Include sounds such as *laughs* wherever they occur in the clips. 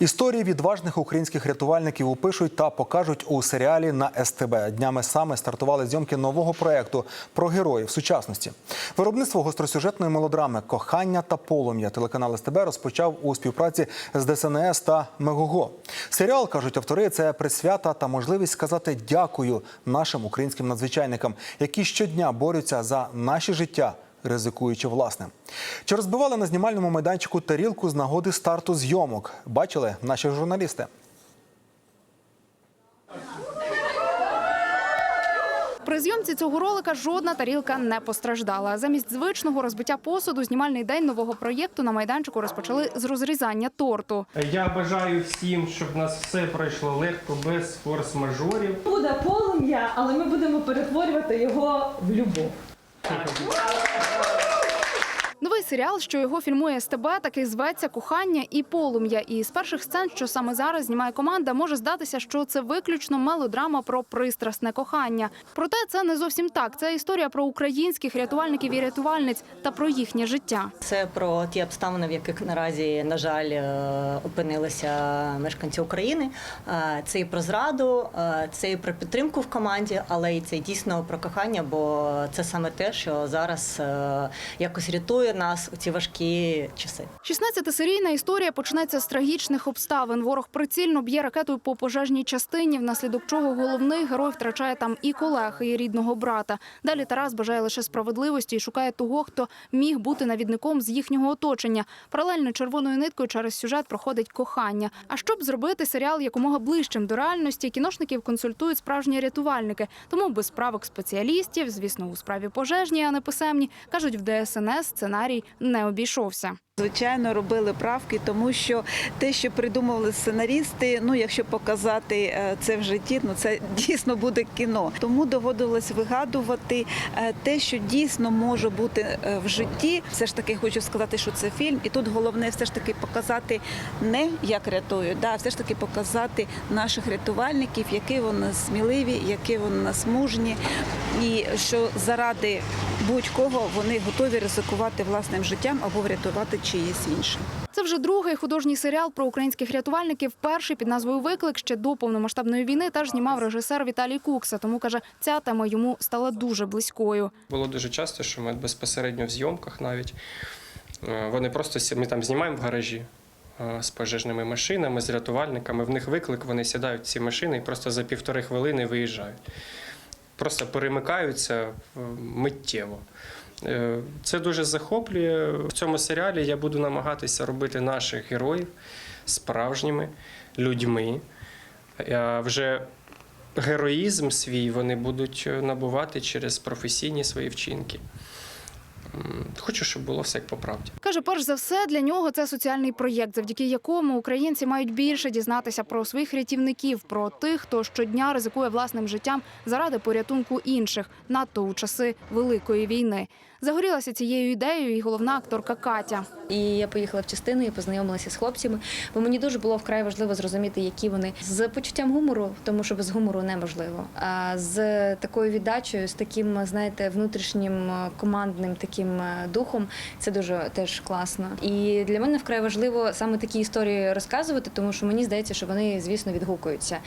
Історії відважних українських рятувальників опишуть та покажуть у серіалі на СТБ. Днями саме стартували зйомки нового проекту про героїв сучасності. Виробництво гостросюжетної мелодрами Кохання та полум'я телеканал СТБ розпочав у співпраці з ДСНС та Мегого. Серіал кажуть автори. Це присвята та можливість сказати дякую нашим українським надзвичайникам, які щодня борються за наші життя ризикуючи власним. Чи розбивали на знімальному майданчику тарілку з нагоди старту зйомок? Бачили наші журналісти. При зйомці цього ролика жодна тарілка не постраждала. Замість звичного розбиття посуду знімальний день нового проєкту на майданчику розпочали з розрізання торту. Я бажаю всім, щоб у нас все пройшло легко, без форс-мажорів. Буде полум'я, але ми будемо перетворювати його в любов. Thank you. Серіал, що його фільмує СТБ, таки зветься Кохання і полум'я. І з перших сцен, що саме зараз знімає команда, може здатися, що це виключно мелодрама про пристрасне кохання. Проте це не зовсім так. Це історія про українських рятувальників і рятувальниць та про їхнє життя. Це про ті обставини, в яких наразі, на жаль, е, опинилися мешканці України. Е, Це і про зраду, е, це і про підтримку в команді, але і це дійсно про кохання, бо це саме те, що зараз якось рятує нас у ці важкі часи. 16-серійна історія почнеться з трагічних обставин. Ворог прицільно б'є ракетою по пожежній частині, внаслідок чого головний герой втрачає там і колег, і рідного брата. Далі Тарас бажає лише справедливості і шукає того, хто міг бути навідником з їхнього оточення. Паралельно червоною ниткою через сюжет проходить кохання. А щоб зробити серіал якомога ближчим до реальності, кіношників консультують справжні рятувальники. Тому без правок спеціалістів, звісно, у справі пожежній, а не писемні, кажуть, в ДСНС сценарій не обійшовся. Звичайно, робили правки, тому що те, що придумували сценарісти, ну якщо показати е, це в житті, ну це *laughs* дійсно буде кіно. Тому доводилось вигадувати е, те, що дійсно може бути е, в житті. Все ж таки хочу сказати, що це фільм, і тут головне все ж таки показати не як рятують, да, а все ж таки показати наших рятувальників, які вони сміливі, які вони нас мужні, і що заради будь-кого вони готові ризикувати власним життям або врятувати чиїсь інше. Це вже другий художній серіал про українських рятувальників. Перший під назвою Виклик ще до повномасштабної війни теж знімав режисер Віталій Кукса. Тому каже, ця тема йому стала дуже близькою. Було дуже часто, що ми безпосередньо в зйомках навіть е, вони просто ми там знімаємо в гаражі е, з пожежними машинами, з рятувальниками. В них виклик, вони сідають в ці машини і просто за півтори хвилини виїжджають. Просто перемикаються е, миттєво. Е, Це дуже захоплює. В цьому серіалі я буду намагатися робити наших героїв справжніми людьми. А вже героїзм свій вони будуть е, набувати через професійні свої вчинки. Хочу, щоб було все як по правді. Каже, перш за все для нього це соціальний проєкт, завдяки якому українці мають більше дізнатися про своїх рятівників, про тих, хто щодня ризикує власним життям заради порятунку інших, надто у часи великої війни. Загорілася цією ідеєю і головна акторка Катя. І я поїхала в частину і познайомилася з хлопцями, бо мені дуже було вкрай важливо зрозуміти, які вони з почуттям гумору, тому що без гумору неможливо. А з такою віддачею, з таким, знаєте, внутрішнім е, командним таким е, духом, це дуже теж класно. І для мене вкрай важливо саме такі історії розказувати, тому що мені здається, що вони, звісно, відгукуються.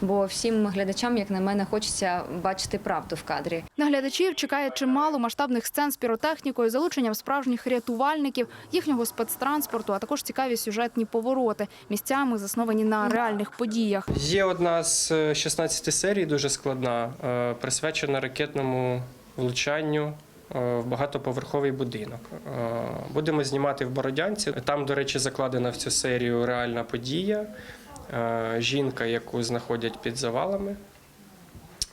Бо всім глядачам, як на мене, хочеться бачити правду в кадрі. Наглядачів чекає чимало масштабних сцен піротехнікою, залученням справжніх рятувальників, їхнього спецтранспорту, а також цікаві сюжетні повороти, місцями засновані на реальних подіях. Є одна з е, 16 серій, дуже складна, е, присвячена ракетному влучанню. е, В багатоповерховий будинок. Е, Будемо знімати в Бородянці. Там, до речі, закладена в цю серію реальна подія. Е, Жінка, яку знаходять під завалами,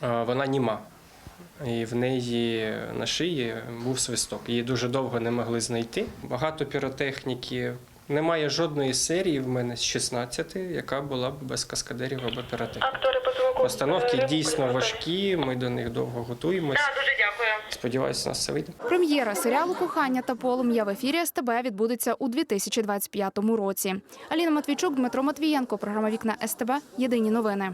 е, вона німа. І в неї на шиї був свисток. Її дуже довго не могли знайти. Багато піротехніки. Немає жодної серії в мене з 16, яка була б без каскадерів або піротехніки. Постановки дійсно важкі, ми до них довго готуємось. Дуже дякую. Сподіваюся, нас все вийде. Прем'єра серіалу Кохання та полум'я в ефірі СТБ відбудеться у 2025 році. Аліна Матвійчук, Дмитро Матвієнко. Програма Вікна СТБ. Єдині новини.